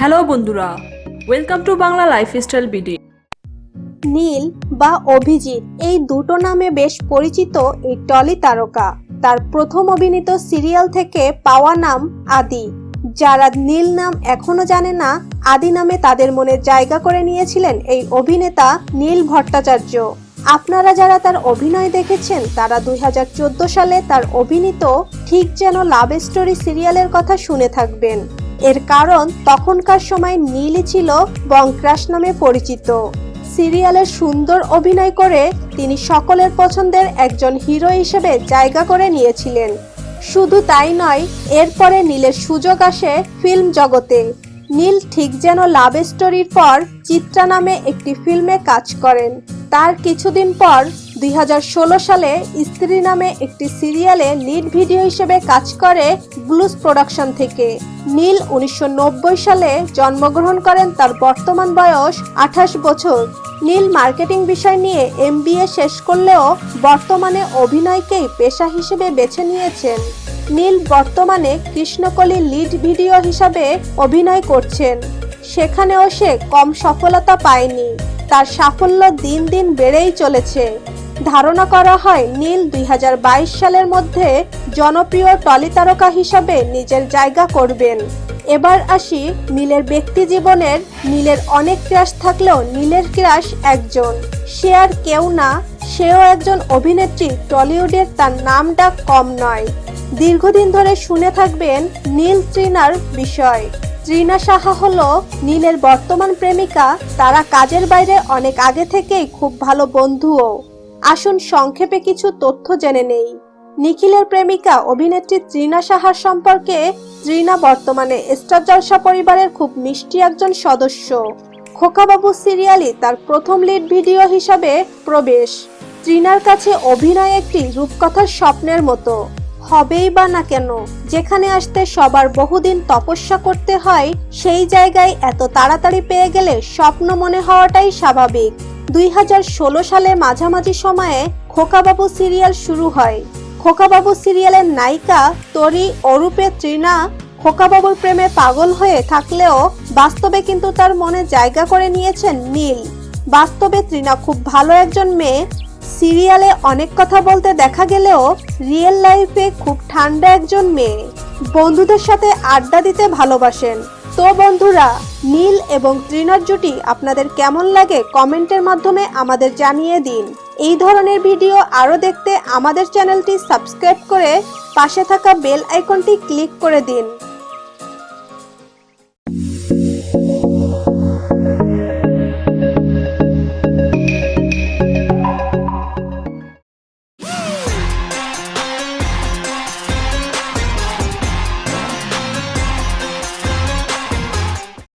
Hello বন্ধুরা welcome to Bangla lifestyle BD Neel বা অভিজিৎ, এই দুটো নামে বেশ পরিচিত এই টলি তারকা। তার প্রথম অভিনীত সিরিয়াল থেকে পাওয়া নাম আদি। যারা নীল নাম এখনও জানে না, আদি নামে তাদের মনে জায়গা করে নিয়েছিলেন এই অভিনেতা নীল ভট্টাচার্য। আপনারা যারা তার অভিনয় দেখেছেন, তারা দুই হাজার চোদ্দ সালে তার অভিনীত ঠিক যেন লাভ স্টোরি সিরিয়ালের কথা শুনে থাকবেন। এর কারণ তখনকার সময় নীলই ছিল বংক্রাশ নামে পরিচিত। সিরিয়ালের সুন্দর অভিনয় করে তিনি সকলের পছন্দের একজন হিরো হিসেবে জায়গা করে নিয়েছিলেন। শুধু তাই নয়, এরপরে নীলের সুযোগ আসে ফিল্ম জগতে। নীল ঠিক যেন লাভ স্টোরির পর চিত্রা নামে একটি ফিল্মে কাজ করেন। তার কিছুদিন পর দুই হাজার ষোলো সালে স্ত্রী নামে একটি সিরিয়ালে লিড ভিডিও হিসেবে কাজ করে ব্লুজ প্রোডাকশন থেকে। নীল উনিশশো নব্বই সালে জন্মগ্রহণ করেন তার বর্তমান বয়স আঠাশ বছর। নীল মার্কেটিং বিষয় নিয়ে এমবিএ শেষ করলেও বর্তমানে অভিনয়কেই পেশা হিসেবে বেছে নিয়েছেন। নীল বর্তমানে কৃষ্ণকলি লিড ভিডিও হিসাবে অভিনয় করছেন। সেখানেও সে কম সফলতা পায়নি। তার সাফল্য দিন দিন বেড়েই চলেছে। ধারণা করা হয় নীল দুই হাজার বাইশ সালের মধ্যে জনপ্রিয় টলি তারকা হিসাবে নিজের জায়গা করবেন। এবার আসি নীলের ব্যক্তি জীবনের, নীলের অনেক ক্রাশ থাকলেও নীলের ক্রাশ একজন। সে আর কেউ না, সেও একজন অভিনেত্রী টলিউডের তার নাম ডাক কম নয়। দীর্ঘদিন ধরে শুনে থাকবেন নীল ত্রিনার বিষয়। ত্রিনা সাহা হল নীলের বর্তমান প্রেমিকা, তারা কাজের বাইরে অনেক আগে থেকেই খুব ভালো বন্ধুও। আসুন সংক্ষেপে কিছু তথ্য জেনে নেই। নিখিলের প্রেমিকা অভিনেত্রী ত্রিনা সাহার সম্পর্কে ত্রিনা বর্তমানে স্টার জলসা পরিবারের খুব মিষ্টি একজন সদস্য। খোকাবাবু সিরিয়ালই তার প্রথম লিড ভিডিও হিসাবে প্রবেশ। ত্রিনার কাছে অভিনয় একটি রূপকথার স্বপ্নের মতো। হবেই বা না কেন, যেখানে আসতে সবার বহুদিন তপস্যা করতে হয়, সেই জায়গায় এত তাড়াতাড়ি পেয়ে গেলে স্বপ্ন মনে হওয়াটাই স্বাভাবিক। দুই হাজার ষোলো সালে মাঝামাঝি সময়ে খোকাবাবু সিরিয়াল শুরু হয়। খোকাবাবু সিরিয়ালের নায়িকা তরি অরূপে তৃণা খোকাবাবুর প্রেমে পাগল হয়ে থাকলেও বাস্তবে কিন্তু তার মনে জায়গা করে নিয়েছেন নীল। বাস্তবে তৃণা খুব ভালো একজন মেয়ে। সিরিয়ালে অনেক কথা বলতে দেখা গেলেও রিয়েল লাইফে খুব ঠান্ডা একজন মেয়ে। বন্ধুদের সাথে আড্ডা দিতে ভালোবাসেন। তো বন্ধুরা, নীল এবং ত্রিনার জুটি আপনাদের কেমন লাগে কমেন্টের মাধ্যমে আমাদের জানিয়ে দিন। এই ধরনের ভিডিও আরও দেখতে আমাদের চ্যানেলটি সাবস্ক্রাইব করে পাশে থাকা বেল আইকনটি ক্লিক করে দিন।